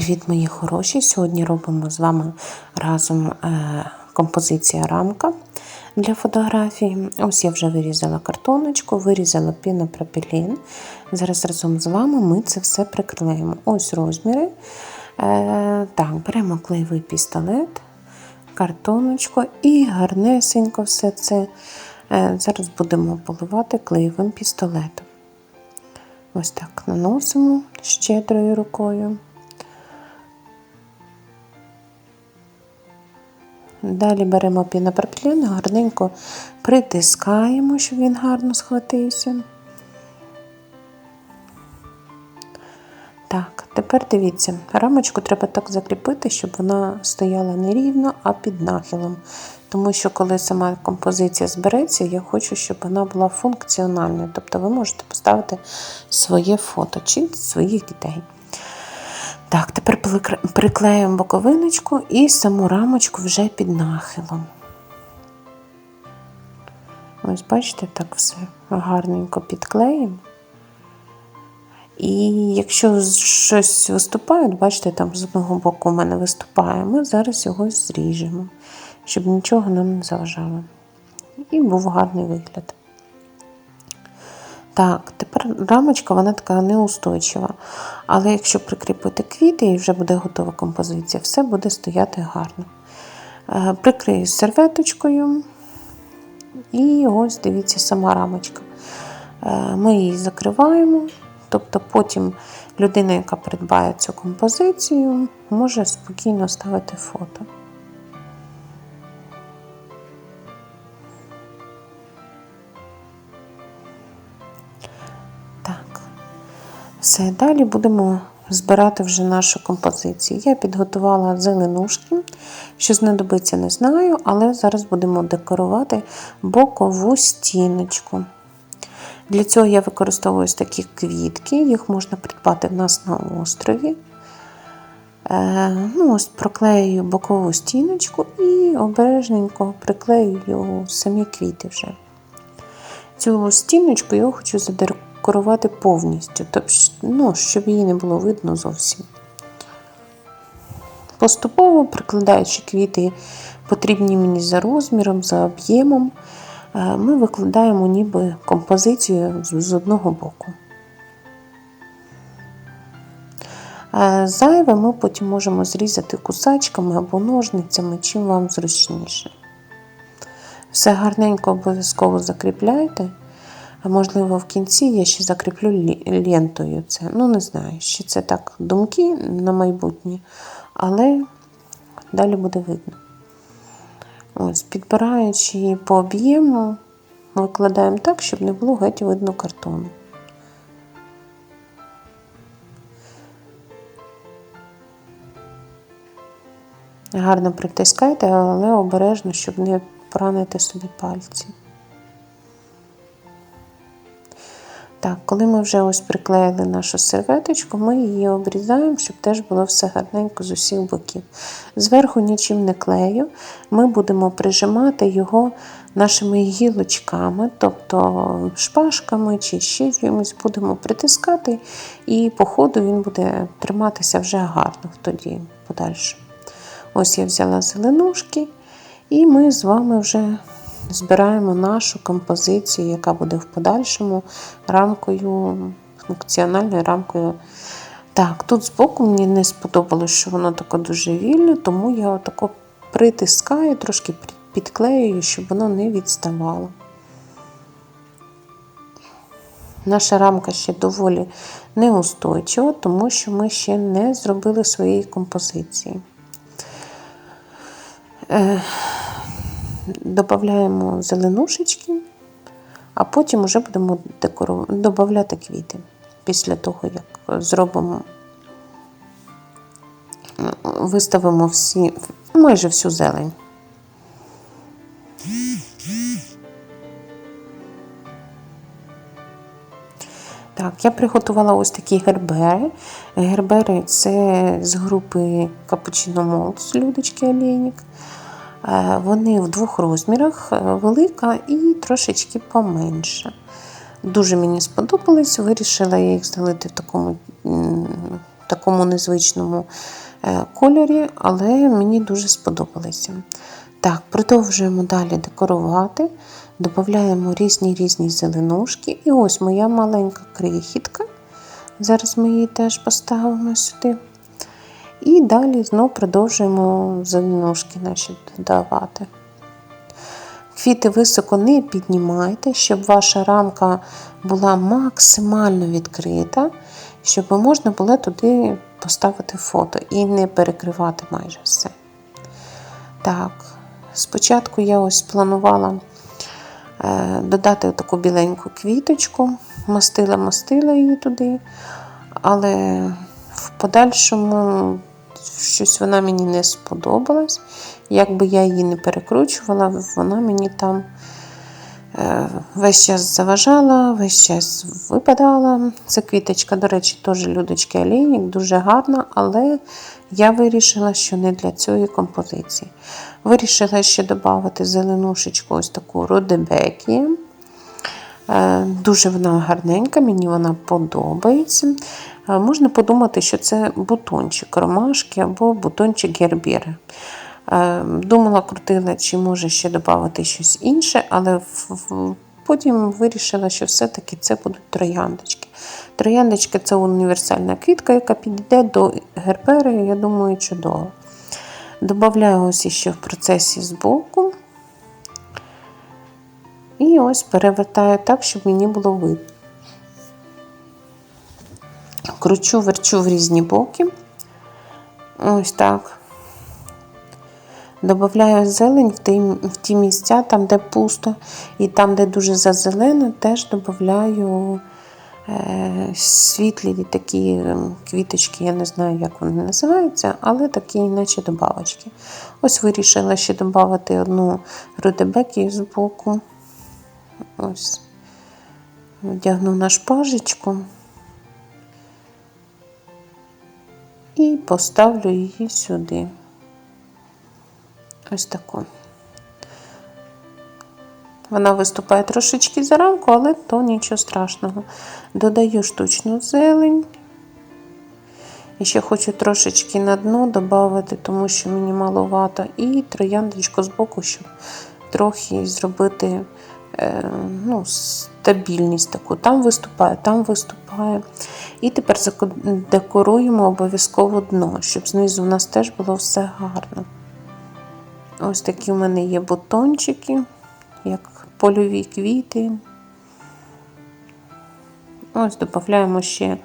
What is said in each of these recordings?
Привіт, мої хороші! Сьогодні робимо з вами разом е, композиція рамка для фотографії. Ось я вже вирізала картоночку, вирізала пінопропілін. Зараз разом з вами ми це все приклеїмо. Ось розміри. Е, так, Беремо клеєвий пістолет, картоночку і гарнесенько все це. Е, зараз будемо поливати клеєвим пістолетом. Ось так наносимо щедрою рукою. Далі беремо пінопропілен, гарненько притискаємо, щоб він гарно схватився. Так, тепер дивіться, рамочку треба так закріпити, щоб вона стояла не рівно, а під нахилом. Тому що, коли сама композиція збереться, я хочу, щоб вона була функціональною. Тобто ви можете поставити своє фото чи своїх дітей. Так, тепер приклеюємо боковиночку і саму рамочку вже під нахилом. Ось, бачите, так все гарненько підклеїмо. І якщо щось виступає, бачите, там з одного боку у мене виступає, ми зараз його зріжемо, щоб нічого нам не заважало. І був гарний вигляд. Так, тепер рамочка вона така неустойчива. Але якщо прикріпити квіти і вже буде готова композиція, все буде стояти гарно. Е, прикрию серветочкою. І ось дивіться, сама рамочка. Е, ми її закриваємо, тобто потім людина, яка придбає цю композицію, може спокійно ставити фото. Все, далі будемо збирати вже нашу композицію. Я підготувала зеленушки, що знадобиться, не знаю, але зараз будемо декорувати бокову стіночку. Для цього я використовую такі квітки, їх можна придбати в нас на острові. Е, ну, ось Проклею бокову стіночку і обережненько приклею самі квіти вже. Цю стіночку я хочу задекорувати декорувати повністю, тобто, ну, щоб її не було видно зовсім. Поступово прикладаючи квіти, потрібні мені за розміром, за об'ємом, е, ми викладаємо ніби композицію з одного боку. Е, зайве ми потім можемо зрізати кусачками або ножницями, чим вам зручніше. Все гарненько обов'язково закріпляйте. А можливо, в кінці я ще закріплю лентою це. Ну, не знаю, ще це так думки на майбутнє, але далі буде видно. Ось, Підбираючи по об'єму, викладаємо так, щоб не було геть видно картону. Гарно притискайте, але обережно, щоб не поранити собі пальці. Так, коли ми вже ось приклеїли нашу серветочку, ми її обрізаємо, щоб теж було все гарненько з усіх боків. Зверху нічим не клею, ми будемо прижимати його нашими гілочками, тобто шпажками чи ще чимось будемо притискати, і по ходу він буде триматися вже гарно тоді подальше. Ось я взяла зеленушки, і ми з вами вже збираємо нашу композицію, яка буде в подальшому рамкою, функціональною рамкою. Так, тут збоку мені не сподобалось, що воно таке дуже вільне, тому я отако притискаю, трошки підклеюю, щоб воно не відставало. Наша рамка ще доволі неустойчива, тому що ми ще не зробили своєї композиції. Додаємо зеленушечки, а потім вже будемо додавати квіти після того, як зробимо, виставимо всі, майже всю зелень. Так, я приготувала ось такі гербери. Гербери це з групи Капучино Молдс Людочки Олейник. Е, вони в двох розмірах, е, велика і трошечки поменше. Дуже мені сподобались, вирішила я їх залити в такому такому незвичному е, кольорі, але мені дуже сподобалися. Так, продовжуємо далі декорувати. Додаємо різні різні зеленушки. І ось моя маленька крихітка. Зараз ми її теж поставимо сюди. І далі знов продовжуємо зеленушки наші додавати. Квіти високо не піднімайте, щоб ваша рамка була максимально відкрита, щоб можна було туди поставити фото і не перекривати майже все. Так, спочатку я ось планувала е, додати таку біленьку квіточку, мастила-мастила її туди, але в подальшому щось вона мені не сподобалась. Якби я її не перекручувала, вона мені там е, весь час заважала, весь час випадала. Це квіточка, до речі, теж людочки олійник, дуже гарна, але я вирішила, що не для цієї композиції. Вирішила ще додати зеленушечку, ось таку родебекі. Е, Дуже вона гарненька, мені вона подобається. Е, Можна подумати, що це бутончик ромашки або бутончик гербіри. Е, Думала, крутила, чи може ще додати щось інше, але потім вирішила, що все-таки це будуть трояндочки. Трояндочки це універсальна квітка, яка підійде до гербери, я думаю, чудово. Добавляю ось ще в процесі збоку. І ось перевертаю так, щоб мені було видно. Кручу, верчу в різні боки. Ось так. Добавляю зелень в ті, в ті місця, там, де пусто, і там, де дуже зазелено, теж додаю е, світлі такі ем, квіточки, я не знаю, як вони називаються, але такі, наче добавочки. Ось вирішила ще додати одну рудебекі з боку. Ось. Вдягну на шпажечку і поставлю її сюди. Ось таку. Вона виступає трошечки за рамку, але то нічого страшного. Додаю штучну зелень. І ще хочу трошечки на дно додати, тому що мені маловато. І трояндочку з боку, щоб трохи зробити е, ну, стабільність таку. Там виступає, там виступає. І тепер декоруємо обов'язково дно, щоб знизу у нас теж було все гарно. Ось такі у мене є бутончики, як польові квіти. Ось додаємо ще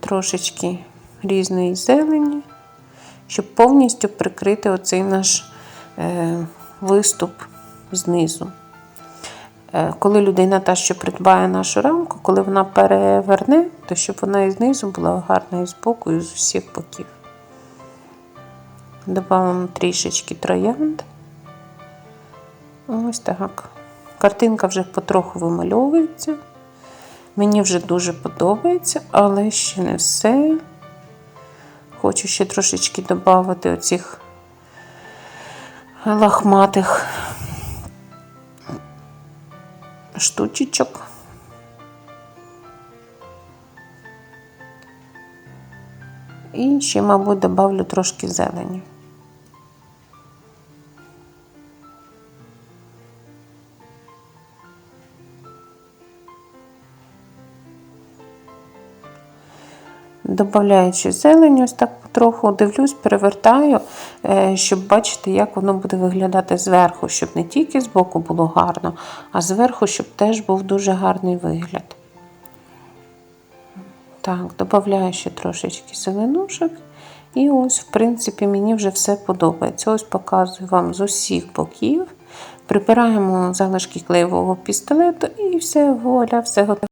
трошечки різної зелені, щоб повністю прикрити оцей наш е, виступ знизу. Е, коли людина та, що придбає нашу рамку, коли вона переверне, то щоб вона і знизу була гарна і з боку, і з усіх боків. Добавимо трішечки троянд. Ось так. Картинка вже потроху вимальовується. Мені вже дуже подобається, але ще не все. Хочу ще трошечки додати оцих лахматих штучечок. І ще, мабуть, добавлю трошки зелені. Добавляючи зелень, ось так потроху дивлюсь, перевертаю, е, щоб бачити, як воно буде виглядати зверху, щоб не тільки збоку було гарно, а зверху, щоб теж був дуже гарний вигляд. Так, додаю ще трошечки зеленушок. І ось, в принципі, мені вже все подобається. Ось показую вам з усіх боків. Прибираємо залишки клеєвого пістолету і все, воля, все готово.